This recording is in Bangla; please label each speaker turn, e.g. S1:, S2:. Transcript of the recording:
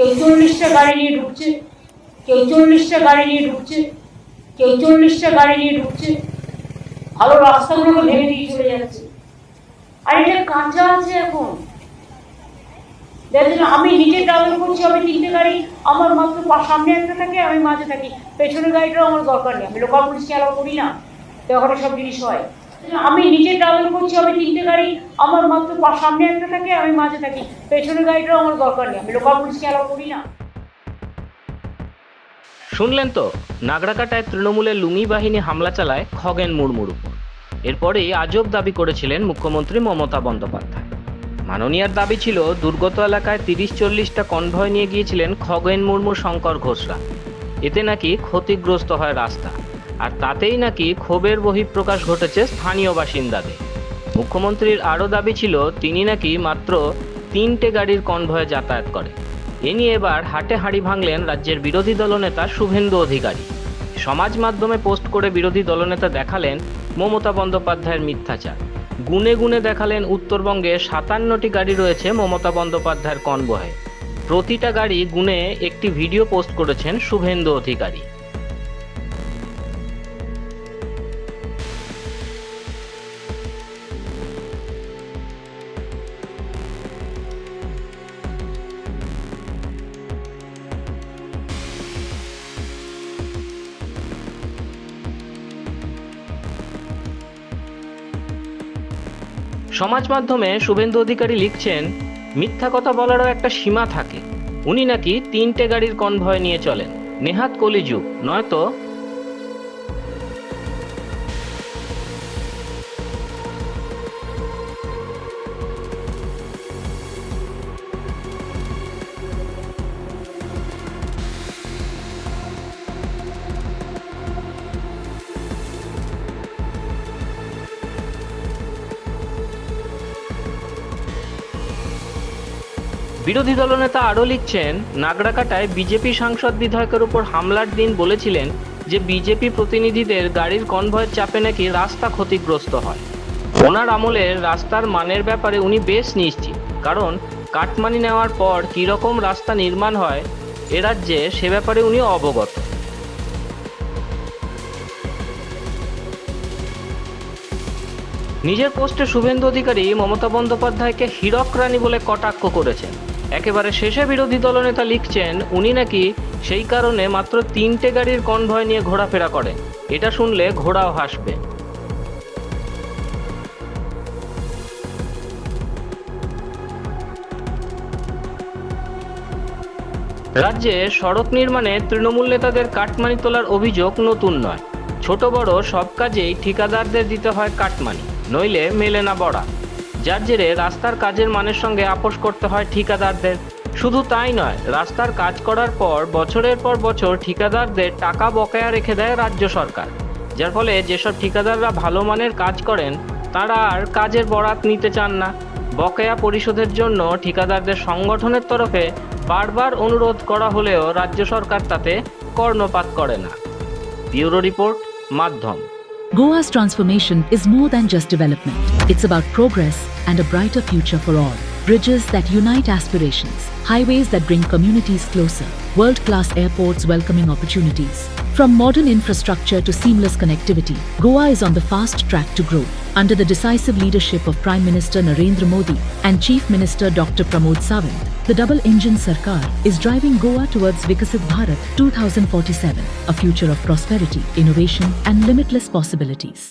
S1: কেউ চল্লিশটা গাড়ি নিয়ে ঢুকছে, কেউ চল্লিশটা গাড়ি নিয়ে ঢুকছে, কেউ চল্লিশটা গাড়ি নিয়ে ঢুকছে। ভালো রাস্তাগুলোকে ভেঙে দিয়ে চলে যাচ্ছে। আর এটা কাঁচা আছে এখন। দেখেন আমি নিজে ট্রাভেল করছি, আমি তিনটে গাড়ি, আমার মাত্র সামনে একটা থাকে, আমি মাঝে থাকি। পেছনের গাড়িটাও আমার দরকার নেই। আমি লোকাল পুলিশকে অ্যালাউ করি না। তো ওখানে সব জিনিস হয়। আমি নিজে ট্রাভেল করছি, আমি তিনটে গাড়ি, আমার মাত্র সামনে একটা থাকে, আমি মাঝে থাকি। পেছনের গাড়িটাও আমার দরকার নেই, আমি লোকাল পুলিশকে অ্যালাউ করি না।
S2: শুনলেন তো? নাগরাকাটায় তৃণমূলের লুঙ্গি বাহিনী হামলা চালায় খগেন মুর্মুর উপর। এরপরেই আজব দাবি করেছিলেন মুখ্যমন্ত্রী মমতা বন্দ্যোপাধ্যায়। মাননীয়ার দাবি ছিল, দুর্গত এলাকায় তিরিশ চল্লিশটা কনভয় নিয়ে গিয়েছিলেন খগেন মুর্মু শঙ্কর ঘোষরা। এতে নাকি ক্ষতিগ্রস্ত হয় রাস্তা। আর তাতেই নাকি ক্ষোভের বহিঃপ্রকাশ ঘটেছে স্থানীয় বাসিন্দাদের। মুখ্যমন্ত্রীর আরও দাবি ছিল, তিনি নাকি মাত্র তিনটে গাড়ির কনভয়ে যাতায়াত করে এ নিয়ে এবার হাটে হাঁড়ি ভাঙলেন রাজ্যের বিরোধী দলনেতা শুভেন্দু অধিকারী। সমাজ মাধ্যমে পোস্ট করে বিরোধী দলনেতা দেখালেন মমতা বন্দ্যোপাধ্যায়ের মিথ্যাচার। গুনে গুনে দেখালেন উত্তরবঙ্গে সাতান্নটি গাড়ি রয়েছে মমতা বন্দ্যোপাধ্যায়ের কনভয়ে। প্রতিটা গাড়ি গুনে একটি ভিডিও পোস্ট করেছেন শুভেন্দু অধিকারী। সমাজ মাধ্যমে শুভেন্দু অধিকারী লিখছেন, মিথ্যা কথা বলারও একটা সীমা থাকে। উনি নাকি তিনটে গাড়ির কনভয় নিয়ে চলেন। নেহাত কলিযুগ, নয়তো বিরোধী দলনেতা আরও লিখছেন নাগরাকাটায় বিজেপি সাংসদ বিধায়কের উপর হামলার দিন বলেছিলেন যে বিজেপি প্রতিনিধিদের গাড়ির কনভয়ের চাপে নাকি রাস্তা ক্ষতিগ্রস্ত হয়। ওনার আমলের রাস্তার মানের ব্যাপারে উনি বেশ নিশ্চিত, কারণ কাটমানি নেওয়ার পর কীরকম রাস্তা নির্মাণ হয় এ রাজ্যে সে ব্যাপারে উনি অবগত। নিজের পোস্টে শুভেন্দু অধিকারী মমতা বন্দ্যোপাধ্যায়কে হীরক রানী বলে কটাক্ষ করেছেন। একেবারে শেষে বিরোধী দলনেতা লিখছেন, উনি নাকি সেই কারণে মাত্র তিনটে গাড়ির কনভয় নিয়ে ঘোরাফেরা করেন এটা শুনলে ঘোড়াও হাসবে। রাজ্যে সড়ক নির্মাণে তৃণমূল নেতাদের কাটমানি তোলার অভিযোগ নতুন নয়। ছোট বড় সব কাজেই ঠিকাদারদের দিতে হয় কাটমানি, নইলে মেলে না বড়া। যার জেরে রাস্তার কাজের মানের সঙ্গে আপোষ করতে হয় ঠিকাদারদের। শুধু তাই নয়, রাস্তার কাজ করার পর, বছরের পর বছর ঠিকাদারদের টাকা বকেয়া রেখে দেয় রাজ্য সরকার। যার ফলে যেসব ঠিকাদাররা ভালো মানের কাজ করেন, তারা আর কাজের বরাত নিতে চান না। বকেয়া পরিশোধের জন্য ঠিকাদারদের সংগঠনের তরফে বারবার অনুরোধ করা হলেও রাজ্য সরকার তাতে কর্ণপাত করে না। ব্যুরো রিপোর্ট, মাধ্যম।
S3: Goa's transformation is more than just development. It's about progress and a brighter future for all. Bridges that unite aspirations, highways that bring communities closer, world class airports welcoming opportunities. From modern infrastructure to seamless connectivity, Goa is on the fast track to grow. Under the decisive leadership of Prime Minister Narendra Modi and Chief Minister Dr. Pramod Sawant, the double engine Sarkar is driving Goa towards Vikasit Bharat 2047, a future of prosperity, innovation, and limitless possibilities.